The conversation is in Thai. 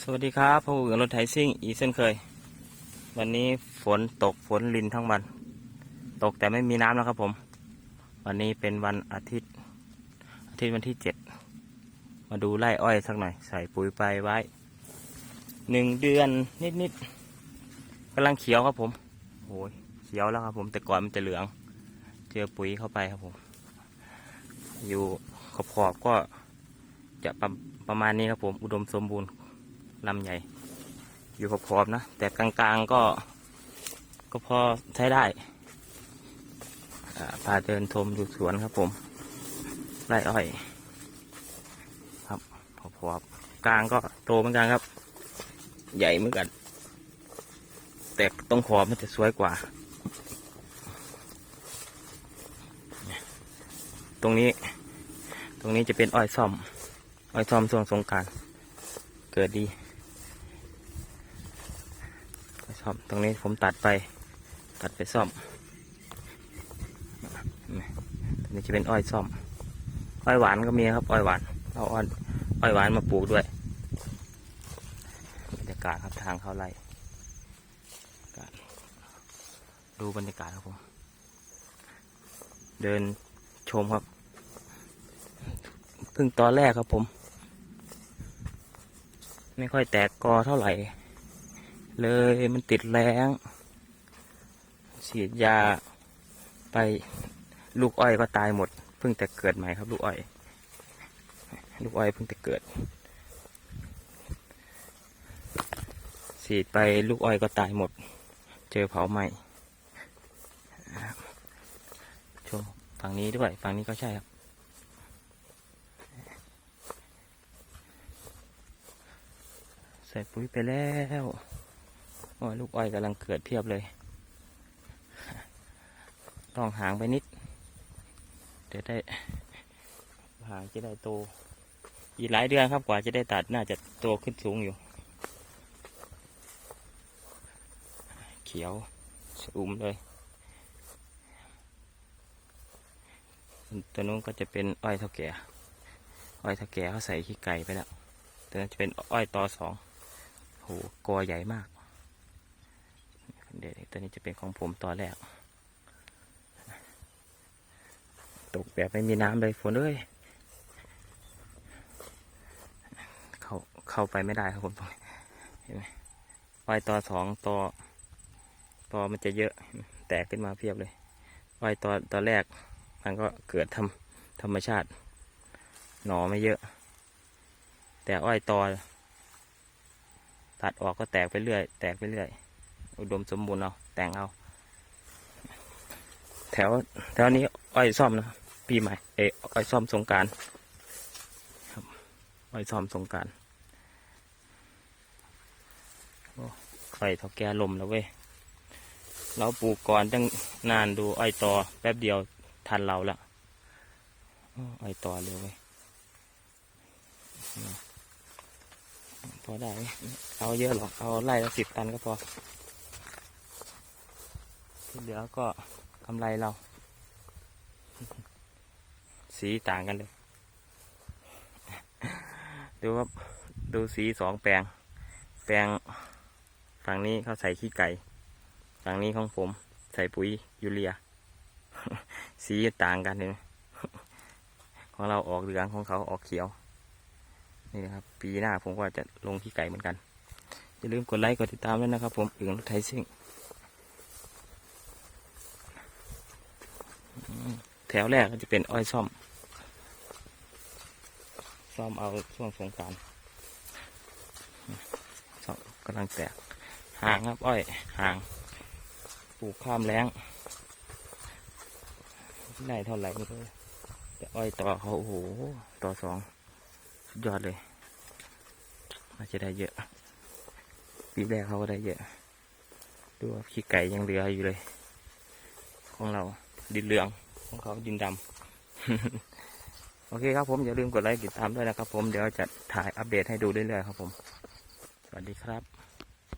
สวัสดีครับผู้อื่นรถไถซิ่งอีกเช่นเคย วันนี้ฝนตกฝนลินทั้งวัน ตกแต่ไม่มีน้ำแล้วครับผม วันนี้เป็นวันอาทิตย์ อาทิตย์วันที่เจ็ดมาดูไร่อ้อยสักหน่อย ใส่ปุ๋ยไปไว้หนึ่งเดือนนิดๆกำลังเขียวครับผมโอ้ยเขียวแล้วครับผมแต่ก่อนมันจะเหลือง เจอปุ๋ยเข้าไปครับผม อยู่ขอบๆก็จะประประมาณนี้ครับผม อุดมสมบูรณ์ ลำใหญ่ อยู่ขอบๆนะ แต่กลางๆก็ ก็พอใช้ได้อ่าพาเดินชมดูสวนครับผมไร่อ้อย ครับขอบๆกลางก็โตเหมือนกันครับ ใหญ่เหมือนกัน แต่ตรงขอบมันจะสวยกว่า ตรงนี้ ตรงนี้จะเป็นอ้อยซ่อม อ้อยซ่อมช่วงสงการเกิดดีไป ซ่อมตรงนี้ผมตัดไป ตัดไปซ่อมตรงนี้จะเป็นอ้อยซ่อม อ้อยหวานก็มีครับ อ้อยหวานเอาอ้อยอ้อยหวานมาปลูกด้วยบรรยากาศครับทางเข้าไร่ดูบรรยากาศครับผมเดินชมครับเพิ่งตอนแรกครับผม ไม่ค่อยแตกกอเท่าไหร่ เลยมันติดแรงฉีดยาไปลูกอ้อยก็ตายหมด เพิ่งแต่เกิดใหม่ครับลูกอ้อย ลูกอ้อยเพิ่งแต่เกิด ฉีดไปลูกอ้อยก็ตายหมด เจอเผาไหม้ชมฝั่งนี้ด้วยฝั่งนี้ก็ใช่ครับใส่ปุ๋ยไปแล้ว โอ้ยลูกอ้อยกำลังเกิดเพียบเลย ต้องหางไปนิด เดี๋ยวได้หางจะได้โต อีกหลายเดือนครับกว่าจะได้ตัดน่าจะโตขึ้นสูงอยู่ เขียวสูมเลย ตัวนู้นก็จะเป็นอ้อยเท่าแก่ อ้อยเท่าแก่เขาใส่ขี้ไก่ไปแล้วตัวนั้นจะเป็นอ้อยตอสองโหกอใหญ่มาก ตัวนี้จะเป็นของผมตอนแรก ตกแบบไม่มีน้ำเลยฝนเอ้ยเข้าเข้าไปไม่ได้ครับผมเห็นไหมอ้อยตอสองตอตอมันจะเยอะ แตกขึ้นมาเพียบเลยอ้อยตอตอแรก มันก็เกิดทำธรรมชาติ หนอไม่เยอะ แต่อ้อยตอตัดออกก็แตกไปเรื่อย แตกไปเรื่อย อุดมสมบูรณ์เอา แต่งเอา แถวแถวนี้อ้อยซ่อมนะปีใหม่เอออ้อยซ่อมสงการครับอ้อยซ่อมสงการไฟเท่าแก่ลมแล้วเว้ยเราปลูกก่อนตั้งนานดูอ้อยตอแป๊บเดียวทันเราละอ้ออ้อยตอเร็วเว้ยพอได้ เอาเยอะหรอก เอาไล่ละสิบตันก็พอ ที่เหลือก็กำไรเรา สีต่างกันเลย ดูครับดูสีสองแปลง แปลงฝั่งนี้เขาใส่ขี้ไก่ ฝั่งนี้ของผมใส่ปุ๋ยยูเรีย สีต่างกันเห็นไหมของเราออกเหลืองของเขาออกเขียว นี่นะครับ ปีหน้าผมก็จะลงที่ไก่เหมือนกัน อย่าลืมกดไลค์กดติดตามด้วยนะครับผมอึ่งไทยซิ่งอืม แถวแรกก็จะเป็นอ้อยซ่อม ซ่อมเอาช่วงสงกรารซ่อมกำลังแตกห่างครับอ้อยห่าง ปลูกข้ามแล้งได้เท่าไหร่ไม่รู้แต่อ้อยต่อเขาโอ้โหต่อสองสุดยอดเลยน่าจะได้เยอะ ปีแรกเขาก็ได้เยอะ ดูว่าขี้ไก่ยังเหลืออยู่เลย ของเราดินเหลือง ของเขาดินดำ โอเคครับผมอย่าลืมกดไลค์ติดตามด้วยนะครับผมเดี๋ยวจะถ่ายอัปเดตให้ดูเรื่อยๆครับผม สวัสดีครับ